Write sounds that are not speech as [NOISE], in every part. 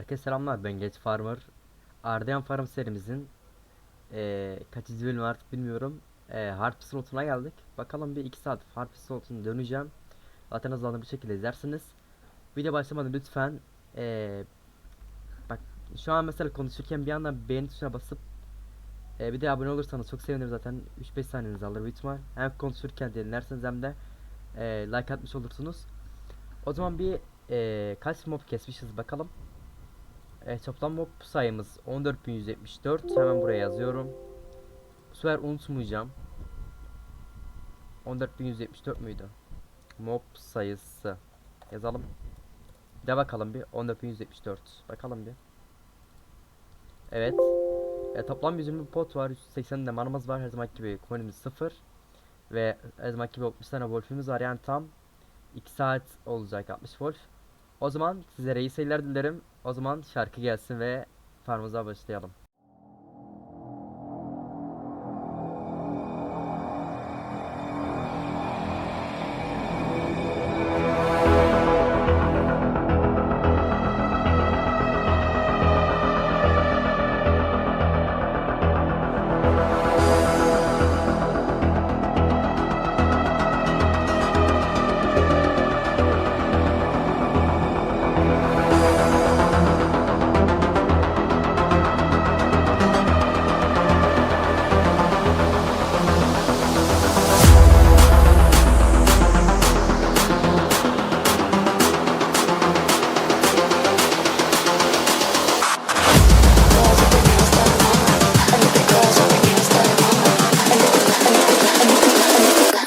Herkese selamlar ben Geç Farmer. Ardeyan Farm serimizin eee kaçıncı bölümü artık bilmiyorum. Eee Harp slotuna geldik. Bakalım bir iki saat Harp slotuna döneceğim. Zaten hızlandı bir şekilde izlersiniz. Video başlamadan lütfen eee bak şu an mesela konuşurken bir yandan beğeni tuşuna basıp eee, bir de abone olursanız çok sevinirim zaten 3-5 saniyenizi alır büyük ihtimal. Hem konuşurken dinlersiniz hem de eee, like atmış olursunuz. O zaman bir eee, kaç mob kesmişiz bakalım. E, toplam mob sayımız 14174. Hemen buraya yazıyorum. Bu sefer unutmayacağım. 14174 müydü? Mob sayısı. Yazalım. Bir de bakalım bir. 14174. Bakalım bir. Evet. E, toplam 120 pot var. 180 de manamız var. Her zaman gibi coinimiz 0. Ve her zaman gibi 60 tane wolf'ümüz var. Yani tam 2 saat olacak 60 wolf. O zaman sizlere iyi seyirler dilerim. O zaman şarkı gelsin ve farmımıza başlayalım.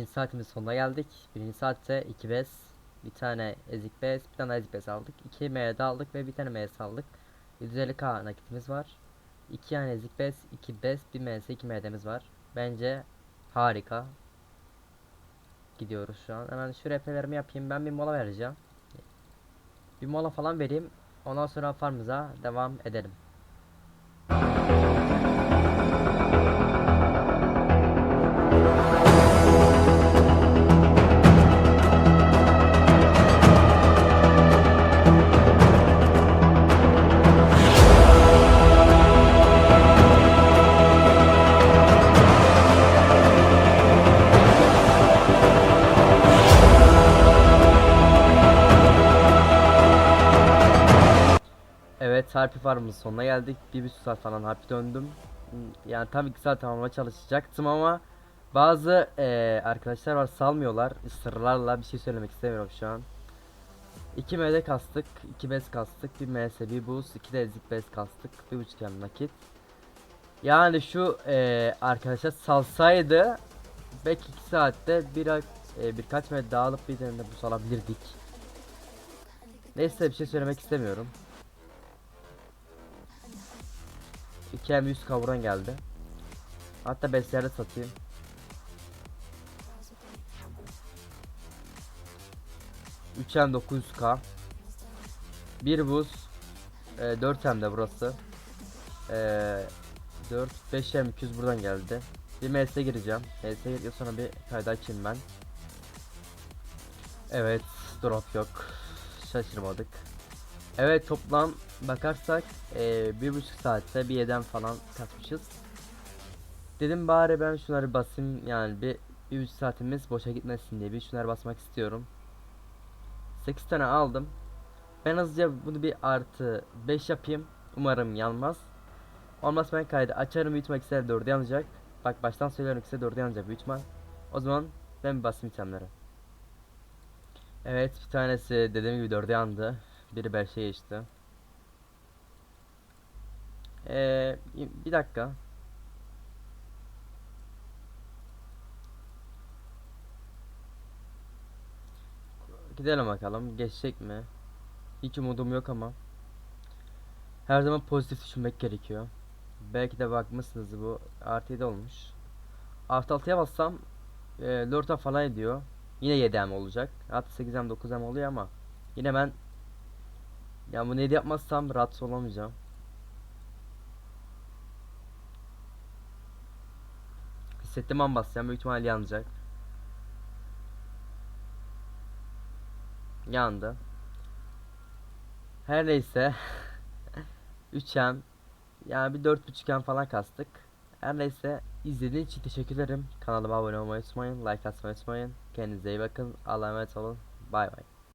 Birinci saatimiz sonuna geldik. Birinci saatte 2 bes, bir tane ezik bes, bir tane ezik bes aldık. 2 MD aldık ve bir tane MS aldık. 750k nakitimiz var. 2 tane ezik bes, 2 bes, 1 MS, 2 MD'miz var. Bence harika. Gidiyoruz şu an. Hemen şu RP'lerimi yapayım. Ben bir mola vereceğim. Bir mola falan vereyim. Ondan sonra farmımıza devam edelim. Evet Harpi Farm'ın sonuna geldik. Bir buçuk saat falan Harpi döndüm. Yani tam iki saat tamamlamaya çalışacaktım ama bazı eee, arkadaşlar var salmıyorlar. Sırlarla bir şey söylemek istemiyorum şu an. 2 MD kastık, 2 bez kastık, 1 MS, 1 boost, 2 de ezik bez kastık, 1.5 M nakit. Yani şu eee arkadaşlar salsaydı belki 2 saatte bir eee, birkaç MD daha alıp bir tane de boost alabilirdik. Neyse bir şey söylemek istemiyorum. 2 M 100 kavuran geldi. Hatta beslerde satayım. Üç M 900k. Bir buz. E, 4 M de burası. E, 4 5 M 200 buradan geldi. Bir MS gireceğim. MS girdikten sonra bir kayda açayım ben. Evet, drop yok. Şaşırmadık. Evet toplam bakarsak eee, bir buçuk saatte bir yeden falan kaçmışız. Dedim bari ben şunları basayım yani bir, bir buçuk saatimiz boşa gitmesin diye bir şunları basmak istiyorum. 8 tane aldım. Ben hızlıca bunu bir artı 5 yapayım. Umarım yanmaz. Olmaz ben kaydı açarım büyük ihtimal ikisi de 4'e yanacak. Bak baştan söylüyorum ikisi de 4'e yanacak büyük ihtimal. O zaman ben bir basayım itemlere. Evet bir tanesi dediğim gibi dörde yandı. Biri 5'e geçti. Ee, bir dakika. Gidelim bakalım geçecek mi? Hiç umudum yok ama. Her zaman pozitif düşünmek gerekiyor. Belki de bakmışsınız bu artı 7 olmuş. Artı 6'ya bassam e, 4 falan ediyor. Yine 7M olacak. Artı 8M 9M oluyor ama yine ben ya bunu 7 yapmazsam rahatsız olamayacağım. Hissettim an basacağım büyük ihtimalle yanacak. Yandı. Her neyse [LAUGHS] 3M yani bir 4.5M falan kastık. Her neyse izlediğiniz için teşekkür ederim. Kanalıma abone olmayı unutmayın. Like atmayı unutmayın. Kendinize iyi bakın. Allah'a emanet olun. Bay bay.